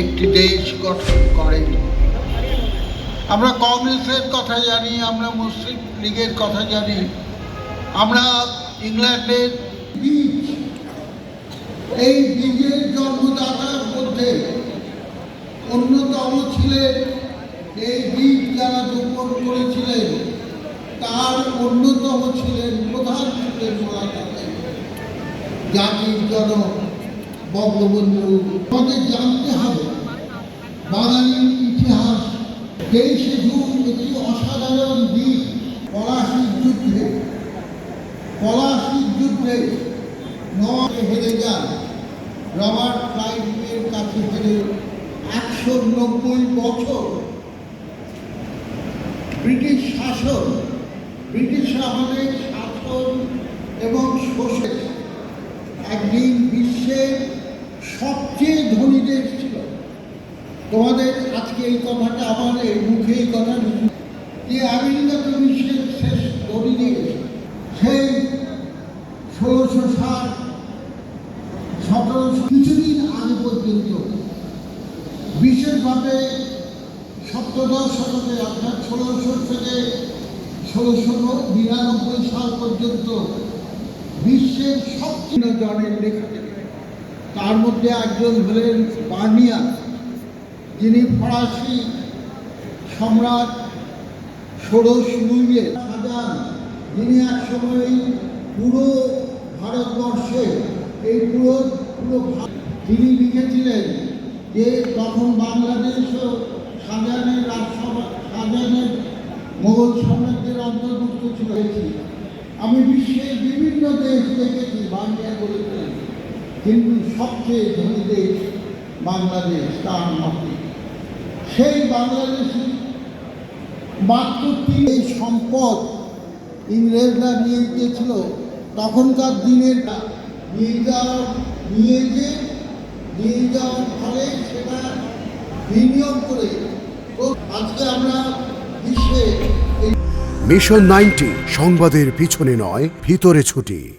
একটি দেশ গঠন করেন। আমরা কংগ্রেসের কথা জানি, আমরা মুসলিম লীগের কথা জানি। আমরা ইংল্যান্ডের বীজ, এই বীজের জন্মদাতার মধ্যে অন্যতম ছিলেন। এই বীজ যারা রোপণ করেছিলেন, তার অন্যতম ছিলেন প্রধান ছিলেন মোলানা জাতির জনক বঙ্গবন্ধু, আমাদের জানতে হবে, বাঙালির ইতিহাস, তেইশে জুন একটি অসাধারণ দিন, পলাশির যুদ্ধে। পলাশির যুদ্ধে নয় হেরে যান, রবার্ট ক্লাইভের কাছে হেরে একশো নব্বই বছর। ব্রিটিশ শাসন, ব্রিটিশ আমাদের শাসন এবং শোষণ, একদিন সবচেয়ে ধনী দেশ ছিল। তোমাদের আজকে এই কথাটা আমার এই মুখে এই কথা যে আমেরিকা তো বিশ্বের শেষ ধনী দেশ। সেই ষোলোশো ষাট, সতেরোশো কিছুদিন আগে পর্যন্ত বিশেষভাবে সপ্তদশ শতকে অর্থাৎ ষোলোশো থেকে ষোলোশো নিরানব্বই সাল পর্যন্ত বিশ্বের সবচেয়ে জনের লেখা থেকে তার মধ্যে একজন হলেন বার্নিয়া যিনি ফরাসি সম্রাট ষোড়শ লুইয়ের সাজান যিনি একসময় পুরো ভারতবর্ষে, এই পুরো পুরো তিনি লিখেছিলেন যে তখন বাংলাদেশও শাহজাহানের রাজসভা, শাহজাহানের মোগল সাম্রাজ্যের অন্তর্ভুক্ত ছিল। আমি বিশ্বের বিভিন্ন দেশ দেখেছি বাংলা বলেছেন কিন্তু সবচেয়ে ধনী দেশ বাংলাদেশ তার মতে। সেই বাংলাদেশে মাত্র তিন সম্পদ ইংরেজরা নিয়ে গিয়েছিল। তখনকার দিনের নিয়ে যাওয়া নিয়ে যে, নিয়ে যাওয়ার ফলে সেটা বিনিয়োগ করে আজকে আমরা বিশ্বে মিশন নাইনটি সংবাদের পিছনে নয়, ভিতরে ছুটি।